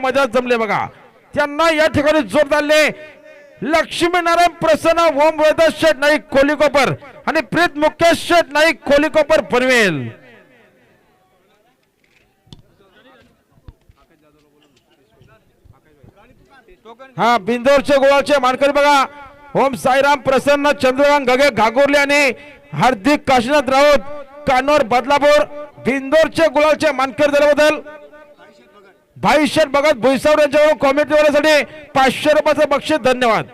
मजाच जमले बघा. त्यांना या ठिकाणी जोर झाले लक्ष्मीनारायण प्रसन्न ओम वेद शेठ नाईक कोलिकोपर आणि प्रीत मुकेश शेठ नाईक कोलिकोपर पनवेल हा बिंदोरचे गोळाचे मानकरी बघा. ओम साईराम प्रसन्न चंद्रकांत गगे घागोरले आणि हार्दिक काशीनाथ राऊत कानोर बदलापूर बिंदोरचे गुलालचे मानकरी झाल्याबद्दल भाई शेठ भगत भुईसावर यांच्याकडून कॉमेंट्री वाल्यासाठी पाचशे रुपयाचं बक्षीस. धन्यवाद.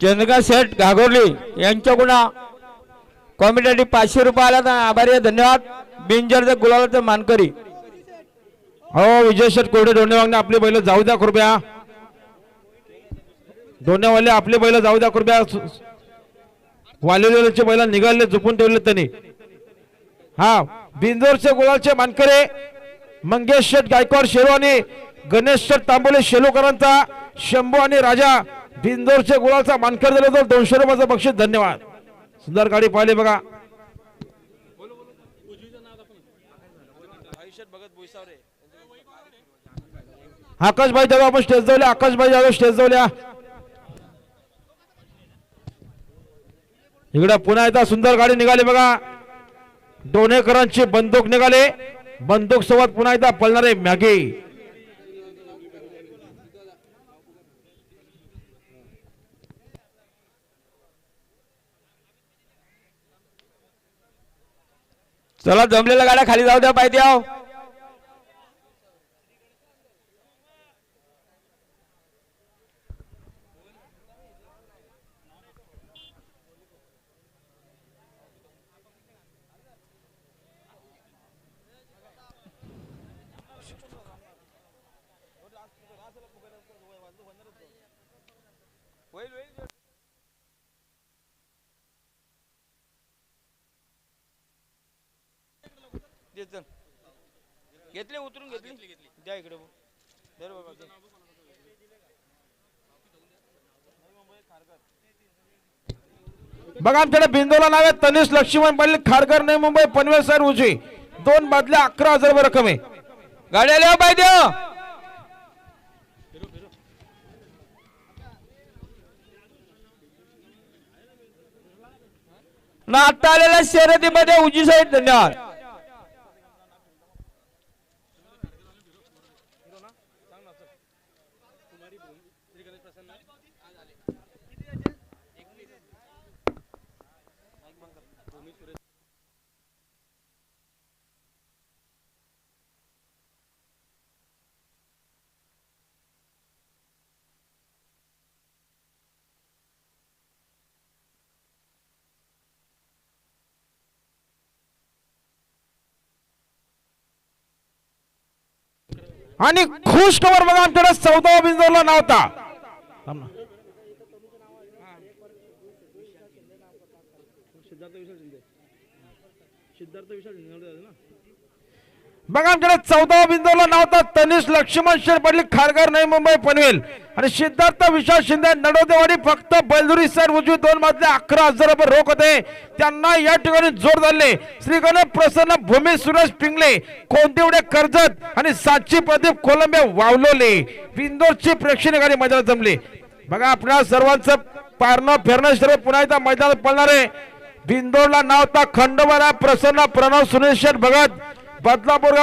चंद्रकांत शेठ घागोर्ली यांच्याकडून कॉमेंटसाठी पाचशे रुपये आला तर आभारी आहे धन्यवाद. बिंजरचे गुलालाचे मानकरी. हो विजय शेठ कोरडे दोन्ही आपली बैल जाऊ द्या कृपया. दोन्हीवाले आपले बैल जाऊ द्या कृपया. वालेचे महिला निघाले झुपून ठेवले त्यांनी. हा बिंदोरचे गुलालचे मानकरे मंगेश शेठ गायकवाड शेरवानी आणि गणेश शेठ तांबोले शेलूकरांचा शंभू आणि राजा बिंदोरचे गुलालचा मानकर दिला तर दोनशे रुपयाचं बक्षीस धन्यवाद. सुंदर गाडी पाहिली बघा. आकाशभाई जाधव आपण स्टेज जाऊया आकाशभाई जाधव स्टेज जाऊया इकडे पुन्हा एकदा सुंदर गाडी निघाली बघा. डोणेकरांची बंदूक निघाले. बंदूक सोबत पुन्हा एकदा पळणारे मॅगी. चला जमलेल्या गाड्या खाली जाऊ द्या पाहिजे घेतले उतरून घेतली. द्या इकडे धर बाबा. बघा आमच्याकडे बिंदोला नाव आहे तनिष लक्ष्मण पाटील खारघर नाही मुंबई पनवेल सर उजवी. दोन बादल्या अकरा हजार रुपये रक्कम आहे. गाड्या लिहा पाहिजे ना आता आलेल्या शर्यतीमध्ये उजी साईड धन्यवाद. आणि खुश खबर बघा आमच्याकडे चौदा बिंदोला नाव होता. थांब ना. बघा आमच्याकडे चौदा बिंदूला नाव होतं. तनिष लक्ष्मण शेर पडली खारघर नाही मुंबई पनवेल. आणि सिद्धार्थ विश्वास शिंदे नडोदेवाडी फक्त बैलदुरी सर उजवी दोन मधले अकरा हजार रुपये रोख होते. त्यांना या ठिकाणी जोर धरले. श्रीगण प्रसन्न भूमी सुरेश पिंगले कोणतेवडे कर्जत आणि साची प्रदीप कोलंबे वावलोले. बिंदोरची प्रेक्षणीय गाडी मैदानात जमली. बघा आपल्या सर्वांचं पारणं फिरणं सर्व पुन्हा एकदा मैदानात पडणारे बिंदोरला नाव होता खंडोबाला प्रसन्न प्रणव सुनील शेठ भगत बदलापूर